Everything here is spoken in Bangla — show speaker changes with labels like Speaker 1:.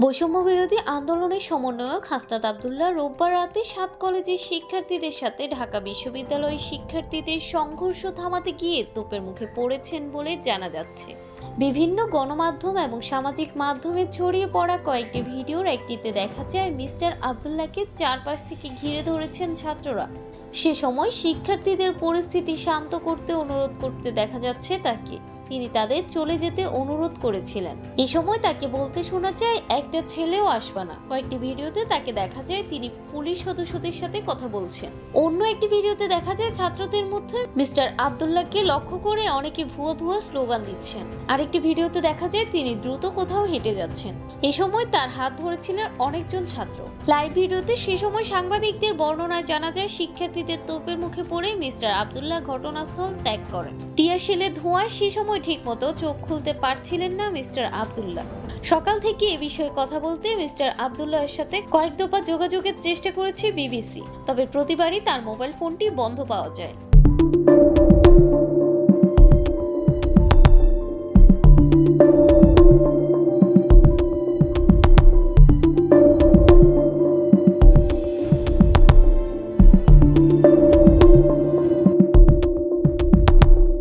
Speaker 1: বৈষম্য বিরোধী আন্দোলনের সমন্বয়ক হাসনাত আবদুল্লাহ রোববার রাতে সাত কলেজের শিক্ষার্থীদের সাথে ঢাকা বিশ্ববিদ্যালয়ের শিক্ষার্থীদের সংঘর্ষ থামাতে গিয়ে তোপের মুখে পড়েছেন বলে জানা যাচ্ছে। বিভিন্ন গণমাধ্যম এবং সামাজিক মাধ্যমে ছড়িয়ে পড়া কয়েকটি ভিডিওর একটিতে দেখা যায়, মিস্টার আবদুল্লাহকে চারপাশ থেকে ঘিরে ধরেছেন ছাত্ররা। সে সময় শিক্ষার্থীদের পরিস্থিতি শান্ত করতে অনুরোধ করতে দেখা যাচ্ছে তাকে। তিনি তাদের চলে যেতে অনুরোধ করেছিলেন। এ সময় তাকে বলতে শোনা যায়, একটা ছেলেও আসবে না। কয়েকটি ভিডিওতে তাকে দেখা যায়, তিনি পুলিশ সদস্যদের সাথে কথা বলছেন। অন্য একটি ভিডিওতে দেখা যায়, ছাত্রদের মধ্যে মিস্টার আবদুল্লাহকে লক্ষ্য করে অনেকে ভুয়া ভুয়া স্লোগান দিচ্ছেন। আরেকটি ভিডিওতে দেখা যায়, তিনি দ্রুত কোথাও হেঁটে যাচ্ছেন। এ সময় তার হাত ধরেছিলেন অনেকজন ছাত্র। লাইভ ভিডিওতে সে সময় সাংবাদিকদের বর্ণনায় জানা যায়, শিক্ষার্থীদের তোপের মুখে পড়ে মিস্টার আবদুল্লাহ ঘটনাস্থল ত্যাগ করেন। টিয়াশিলে ধোঁয়ায় সে সময় ঠিকমতো চোখ খুলতে পারছিলেন না মিস্টার আবদুল্লাহ। সকাল থেকে এ বিষয়ে কথা বলতে মিস্টার আবদুল্লাহের সাথে কয়েক দফা যোগাযোগের চেষ্টা করেছে বিবিসি, তবে প্রতিবারই তার মোবাইল ফোনটি বন্ধ পাওয়া যায়।